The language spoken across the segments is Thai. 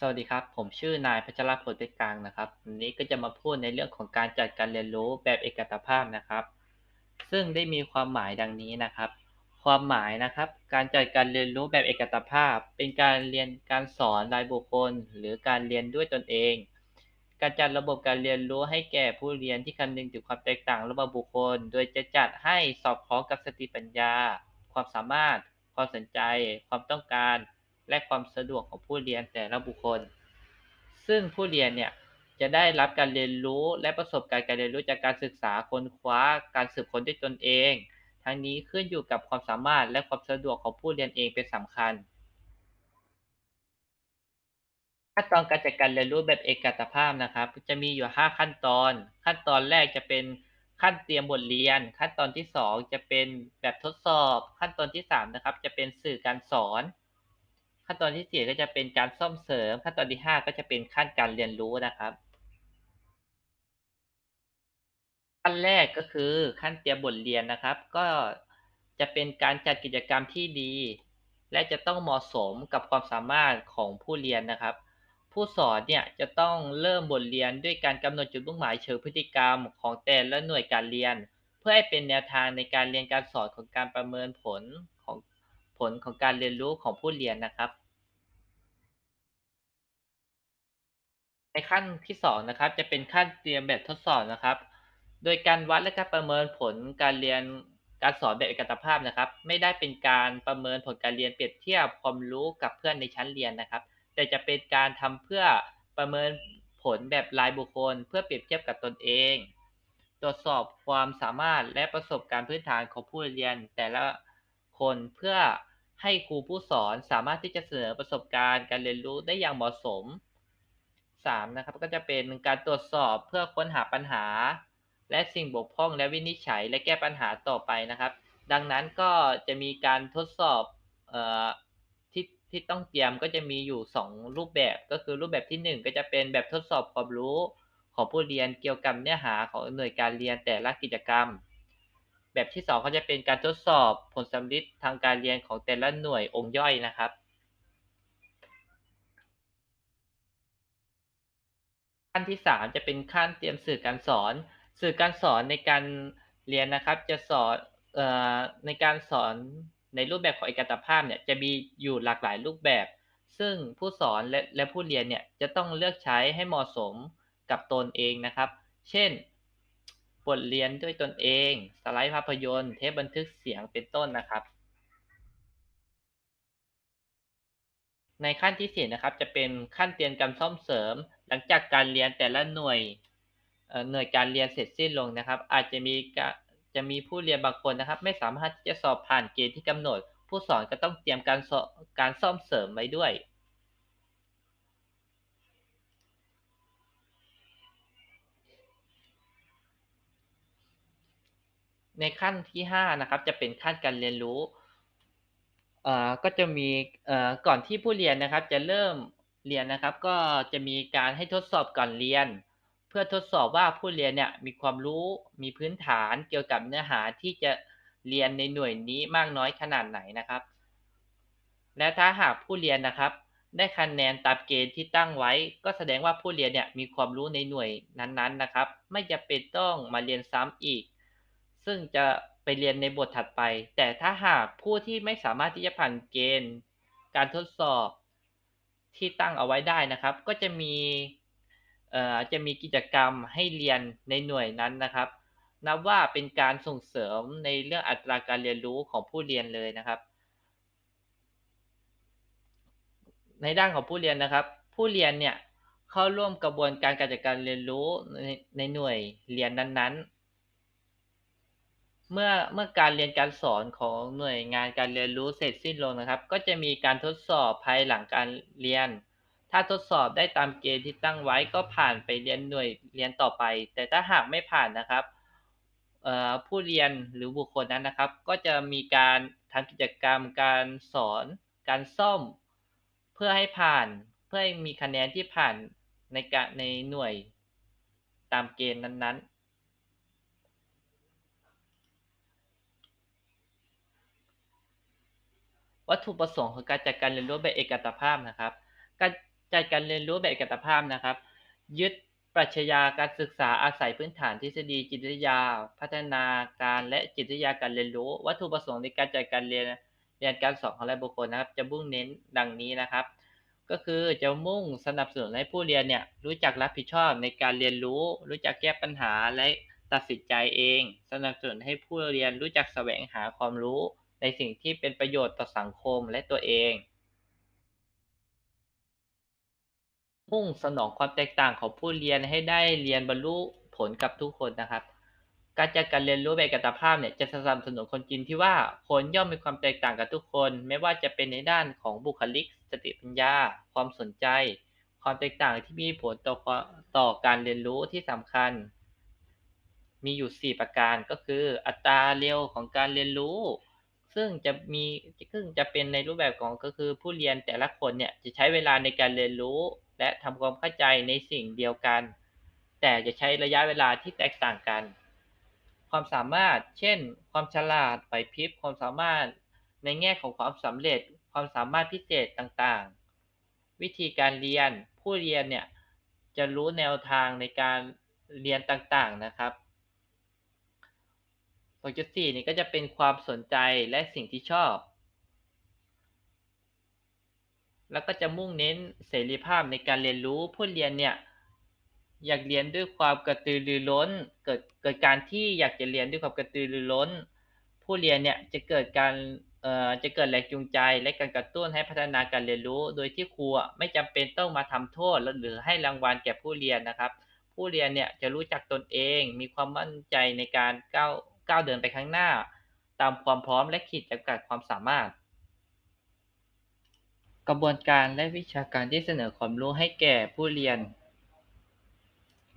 สวัสดีครับ ผมชื่อนายพัชรพลเพชรกลางนะครับวันนี้ก็จะมาพูดในเรื่องของการจัดการเรียนรู้แบบเอกตภาพนะครับ ซึ่งได้มีความหมายดังนี้นะครับ ความหมายนะครับ การจัดการเรียนรู้แบบเอกตภาพ เป็นการเรียนการสอนรายบุคคล หรือการเรียนด้วยตนเอง การจัดระบบการเรียนรู้ให้แก่ผู้เรียนที่คำนึงถึงความแตกต่างระหว่างบุคคล โดยจะจัดให้สอดคล้องกับสติปัญญา ความสามารถ ความสนใจ ความต้องการ และความสะดวกของผู้เรียนแต่ละบุคคล ซึ่งผู้เรียนเนี่ยจะได้รับการเรียนรู้และประสบการณ์การเรียนรู้จากการศึกษาค้นคว้าการสืบค้นด้วยตนเอง ทั้งนี้ขึ้นอยู่กับความสามารถและความสะดวกของผู้เรียนเองเป็นสำคัญขั้นตอนการจัดการเรียนรู้แบบเอกตภาพนะครับ จะมีอยู่ 5 ขั้นตอน ขั้นตอนแรกจะเป็นขั้นเตรียมบทเรียน ขั้นตอนที่ 2 จะเป็นแบบทดสอบ ขั้นตอนที่ 3 นะครับ จะเป็นสื่อการสอน ขั้นตอนที่4ก็จะเป็นการซ่อมเสริม ขั้นตอนที่5ก็จะเป็นขั้นการเรียนรู้นะครับ ขั้นแรกก็คือขั้นเตรียมบทเรียนนะครับ ก็จะเป็นการจัดกิจกรรมที่ดี และจะต้องเหมาะสมกับความสามารถของผู้เรียนนะครับ ผู้สอนเนี่ยจะต้องเริ่มบทเรียนด้วยการกำหนดจุดมุ่งหมายเชิงพฤติกรรมของแต่ละหน่วยการเรียน เพื่อให้เป็นแนวทางในการเรียนการสอนของการประเมินผลของผลของการเรียนรู้ของผู้เรียนนะครับ ในขั้นที่2นะครับจะเป็นขั้นเตรียมแบบทดสอบนะครับ โดยการวัดและการประเมินผลการเรียนการสอนแบบเอกตภาพนะครับ ไม่ได้เป็นการประเมินผลการเรียนเปรียบเทียบความรู้กับเพื่อนในชั้นเรียนนะครับ แต่จะเป็นการทำเพื่อประเมินผลแบบรายบุคคล เพื่อเปรียบเทียบกับตนเอง ตรวจสอบความสามารถและประสบการณ์พื้นฐานของผู้เรียน แต่ละคนเพื่อให้ครูผู้สอนสามารถที่จะเสนอประสบการณ์การเรียนรู้ได้อย่างเหมาะสม 3. นะครับก็จะเป็นการตรวจสอบเพื่อค้นหาปัญหา และสิ่งบกพร่องและวินิจฉัย และแก้ปัญหาต่อไปนะครับ ดังนั้นก็จะมีการทดสอบออที่ที่ต้องเตรียมก็จะมีอยู่ 2 รูปแบบก็คือรูปแบบที่ 1 ก็จะเป็นแบบทดสอบความรู้ของผู้เรียนเกี่ยวกับเนื้อหาของหน่วยการเรียนแต่ละกิจกรรม แบบที่2ก็จะเป็นการทดสอบผลสำลิดทางการเรียนของแต่ละหน่วยองค์ย่อยนะครับ ขั้นที่ 3 จะเป็นขั้นเตรียมสื่อการสอน สื่อการสอนในการเรียนนะครับ จะสอนเอ่อในการสอนในรูปแบบของเอกตภาพเนี่ยจะมีอยู่หลากหลายรูปแบบ ซึ่งผู้สอนและและผู้เรียนเนี่ยจะต้องเลือกใช้ให้เหมาะสมกับตนเองนะครับ เช่น บทเรียนด้วยตนเอง สไลด์ภาพยนตร์ เทปบันทึกเสียงเป็นต้นนะครับ ในขั้นที่สี่นะครับ จะเป็นขั้นเตรียมการซ่อมเสริม หลังจากการเรียนแต่ละหน่วยหน่วยการเรียนเสร็จสิ้นลงนะครับ อาจจะมีจะมีผู้เรียนบางคนนะครับ ไม่สามารถที่จะสอบผ่านเกณฑ์ที่กำหนด ผู้สอนก็ต้องเตรียมการการซ่อมเสริมไว้ด้วย ในขั้นที่ 5 นะครับ จะเป็นขั้นการเรียนรู้ ก็จะมีก่อนที่ผู้เรียนนะครับ จะเริ่มเรียนนะครับ ก็จะมีการให้ทดสอบก่อนเรียน เพื่อทดสอบว่าผู้เรียนเนี่ยมีความรู้มีพื้นฐานเกี่ยวกับเนื้อหาที่จะเรียนในหน่วยนี้มากน้อยขนาดไหนนะครับ และถ้าหากผู้เรียนนะครับ ได้คะแนนตามเกณฑ์ที่ตั้งไว้ ก็แสดงว่าผู้เรียนเนี่ยมีความรู้ในหน่วยนั้นๆนะครับ ไม่จะเป็นต้องมาเรียนซ้ำอีก ซึ่งจะ ไปเรียนในบทถัดไป แต่ถ้าหากผู้ที่ไม่สามารถที่จะผ่านเกณฑ์ การทดสอบที่ตั้งเอาไว้ได้นะครับ ก็จะมีเอ่อจะมีกิจกรรมให้เรียนในหน่วยนั้นนะครับ นับว่าเป็นการส่งเสริมในเรื่องอัตราการเรียนรู้ของผู้เรียนเลยนะครับ ในด้านของผู้เรียนนะครับ ผู้เรียนเนี่ยเข้าร่วมกระบวนการการจัดการเรียนรู้ในในหน่วยเรียนนั้นๆ เมื่อเมื่อการเรียนการสอนของหน่วยงานการเรียนรู้เสร็จสิ้นลงนะครับ ก็จะมีการทดสอบภายหลังการเรียน ถ้าทดสอบได้ตามเกณฑ์ที่ตั้งไว้ก็ผ่านไปเรียนหน่วยเรียนต่อไป แต่ถ้าหากไม่ผ่านนะครับผู้เรียนหรือบุคคลนั้นนะครับ ก็จะมีการทำกิจกรรมการสอน การซ่อม เพื่อให้ผ่านเพื่อให้มีคะแนนที่ผ่านในการในหน่วยตามเกณฑ์นั้นๆ วัตถุประสงค์ของการจัดการเรียนรู้แบบเอกตภาพนะครับ การจัดการเรียนรู้แบบเอกภาพนะครับ ยึดปรัชญาการศึกษาอาศัยพื้นฐานทฤษฎีจิตวิทยา พัฒนาการและจิตวิทยาการเรียนรู้ วัตถุประสงค์ในการจัดการเรียนเรียนการสอนของรายบุคคลนะครับ จะมุ่งเน้นดังนี้นะครับ ก็คือจะมุ่งสนับสนุนให้ผู้เรียนเนี่ยรู้จักรับผิดชอบในการเรียนรู้ รู้จักแก้ปัญหาและตัดสินใจเอง สนับสนุนให้ผู้เรียนรู้จักแสวงหาความรู้ ในสิ่งที่เป็นประโยชน์ต่อสังคมและตัวเอง มุ่งสนองความแตกต่างของผู้เรียนให้ได้เรียนบรรลุผลกับทุกคนนะครับ การจัดการเรียนรู้แบบกตภาพเนี่ยจะสนับสนุนคนจีนที่ว่าคนย่อมมีความแตกต่างกับทุกคน ไม่ว่าจะเป็นในด้านของบุคลิก สติปัญญา ความสนใจ ความแตกต่างที่มีผลต่อต่อการเรียนรู้ที่สำคัญ มีอยู่ 4 ประการก็คือ อัตราเร็วของการเรียนรู้ ซึ่งจะมีซึ่งจะเป็นในรูปแบบของก็คือผู้เรียนแต่ละคนเนี่ยจะใช้เวลาในการเรียนรู้ และทำความเข้าใจในสิ่งเดียวกัน แต่จะใช้ระยะเวลาที่แตกต่างกัน ความสามารถ เช่น ความฉลาดไหวพริบความสามารถในแง่ของความสำเร็จ ความสามารถพิเศษต่างๆ วิธีการเรียนผู้เรียนเนี่ยจะรู้แนวทางในการเรียนต่างๆนะครับ 2.4นี่ก็จะเป็นความสนใจและสิ่งที่ชอบ แล้วก็จะมุ่งเน้นเสรีภาพในการเรียนรู้ผู้เรียนเนี่ยอยากเรียนด้วยความกระตือรือร้น เกิดเกิดการที่อยากจะเรียนด้วยความกระตือรือร้น ผู้เรียนเนี่ยจะเกิดการเอ่อจะเกิดแรงจูงใจและการกระตุ้นให้พัฒนาการเรียนรู้ โดยที่ครูไม่จำเป็นต้องมาทำโทษหรือให้รางวัลแก่ผู้เรียนนะครับ ผู้เรียนเนี่ยจะรู้จักตนเอง มีความมั่นใจในการก้าว ก้าวเดินไปข้างหน้า ตามความพร้อมและขีดจำกัดความสามารถ กระบวนการและวิชาการที่เสนอความรู้ให้แก่ผู้เรียน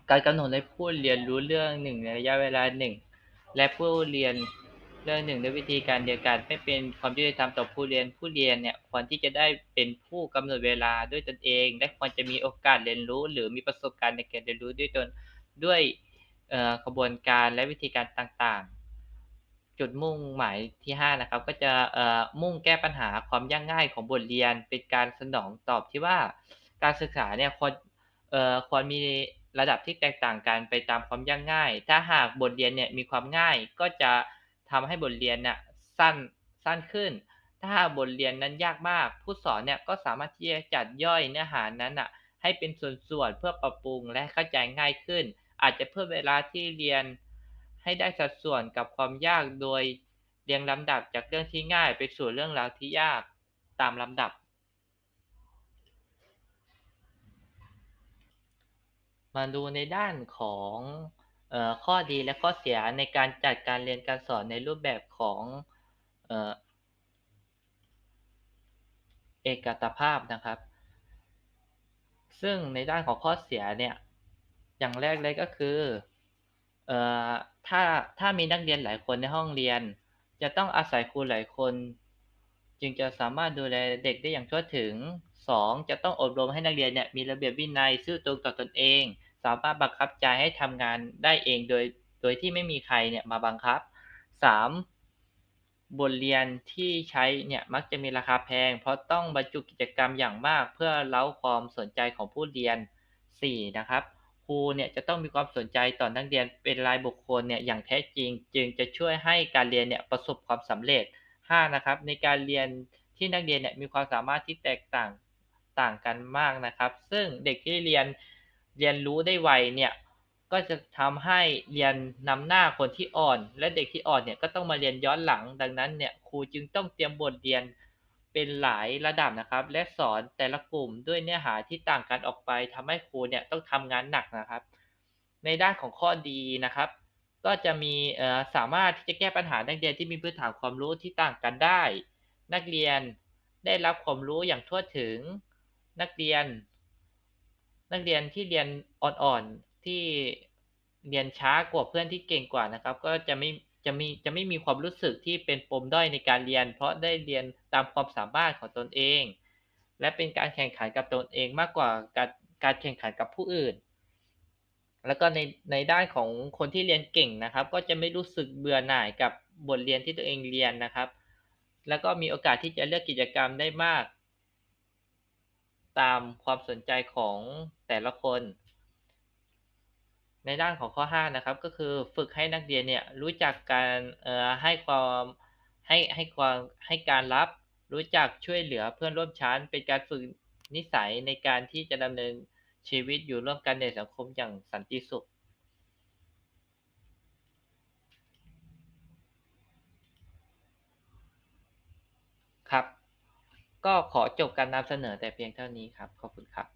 การกำหนดให้ผู้เรียนรู้เรื่องหนึ่งในระยะเวลาหนึ่งและผู้เรียนเรื่องหนึ่งด้วยวิธีการเดียวกันไม่เป็นความยุติธรรมต่อผู้เรียนผู้เรียนเนี่ยควรที่จะได้เป็นผู้กำหนดเวลาด้วยตนเอง และควรจะมีโอกาสเรียนรู้ หรือมีประสบการณ์ในการเรียนรู้ด้วยตนด้วยกระบวนการและวิธีการต่างๆ จุดมุ่งหมายที่ 5 นะครับ ก็จะมุ่งแก้ปัญหาความยากง่ายของบทเรียน เป็นการสนองตอบที่ว่าการศึกษาเนี่ยควรควรมีระดับที่แตกต่างกันไปตามความยากง่าย ถ้าหากบทเรียนเนี่ยมีความง่ายก็จะทำให้บทเรียนเนี่ยสั้นสั้นขึ้น ถ้าบทเรียนนั้นยากมาก ผู้สอนเนี่ยก็สามารถที่จะจัดย่อยเนื้อหานั้นอะให้เป็นส่วนๆเพื่อปรับปรุงและเข้าใจง่ายขึ้น อาจจะเพิ่มเวลาที่เรียน ให้ได้สัดส่วนกับความยากโดยเรียงลำดับจากเรื่องที่ง่ายไปสู่เรื่องราวที่ยากตามลำดับ มาดูในด้านของออข้อดีและข้อเสียในการจัดการเรียนการสอนในรูปแบบของเอเอกตภาพนะครับ ซึ่งในด้านของข้อเสียเนี่ย อย่างแรกเลยก็คือ เอ่อถ้าถ้ามีนักเรียนหลายคนในห้องเรียน จะต้องอาศัยครูหลายคน จึงจะสามารถดูแลเด็กได้อย่างทั่วถึง 2. จะต้องอบรมให้นักเรียนเนี่ยมีระเบียบวินัยซื่อตรงต่อตนเอง สามารถบังคับใจให้ทำงานได้เองโดยโดยที่ไม่มีใครเนี่ยมาบังคับ 3. บทเรียนที่ใช้เนี่ยมักจะมีราคาแพง เพราะต้องบรรจุกิจกรรมอย่างมากเพื่อเล้าความสนใจของผู้เรียน 4. นะครับ ครูเนี่ยจะต้องมีความสนใจต่อนักเรียนเป็นรายบุคคลเนี่ยอย่างแท้จริง จึงจะช่วยให้การเรียนเนี่ยประสบความสำเร็จ 5. นะครับ ในการเรียนที่นักเรียนเนี่ยมีความสามารถที่แตกต่างต่างกันมากนะครับ ซึ่งเด็กที่เรียนเรียนรู้ได้ไวเนี่ยก็จะทำให้เรียนนำหน้าคนที่อ่อน และเด็กที่อ่อนเนี่ยก็ต้องมาเรียนย้อนหลังดังนั้นเนี่ยครูจึงต้องเตรียมบทเรียน เป็นหลายระดับนะครับ และสอนแต่ละกลุ่มด้วยเนื้อหาที่ต่างกันออกไปทำให้ครูเนี่ยต้องทำงานหนักนะครับ ในด้านของข้อดีนะครับ ก็จะมีสามารถที่จะแก้ปัญหานักเรียนที่มีพื้นฐานความรู้ที่ต่างกันได้ นักเรียนได้รับความรู้อย่างทั่วถึงนักเรียน นักเรียนที่เรียนอ่อนๆที่เรียนช้ากว่าเพื่อนที่เก่งกว่านะครับ ก็จะไม่ จะมีจะไม่มีความรู้สึกที่เป็นปมด้อยในการเรียน เพราะได้เรียนตามความสามารถของตนเอง และเป็นการแข่งขันกับตนเองมากกว่าการการแข่งขันกับผู้อื่น แล้วก็ในในด้านของคนที่เรียนเก่งนะครับ ก็จะไม่รู้สึกเบื่อหน่ายกับบทเรียนที่ตัวเองเรียนนะครับ แล้วก็มีโอกาสที่จะเลือกกิจกรรมได้มาก ตามความสนใจของแต่ละคน ในด้านของข้อ 5 นะครับ ก็คือฝึกให้นักเรียนเนี่ยรู้จักการเอ่อให้ความให้ให้ความให้การรับ รู้จักช่วยเหลือเพื่อนร่วมชั้น เป็นการฝึกนิสัยในการที่จะดำเนินชีวิตอยู่ร่วมกันในสังคมอย่างสันติสุขครับ ก็ขอจบการนำเสนอแต่เพียงเท่านี้ครับ ขอบคุณครับ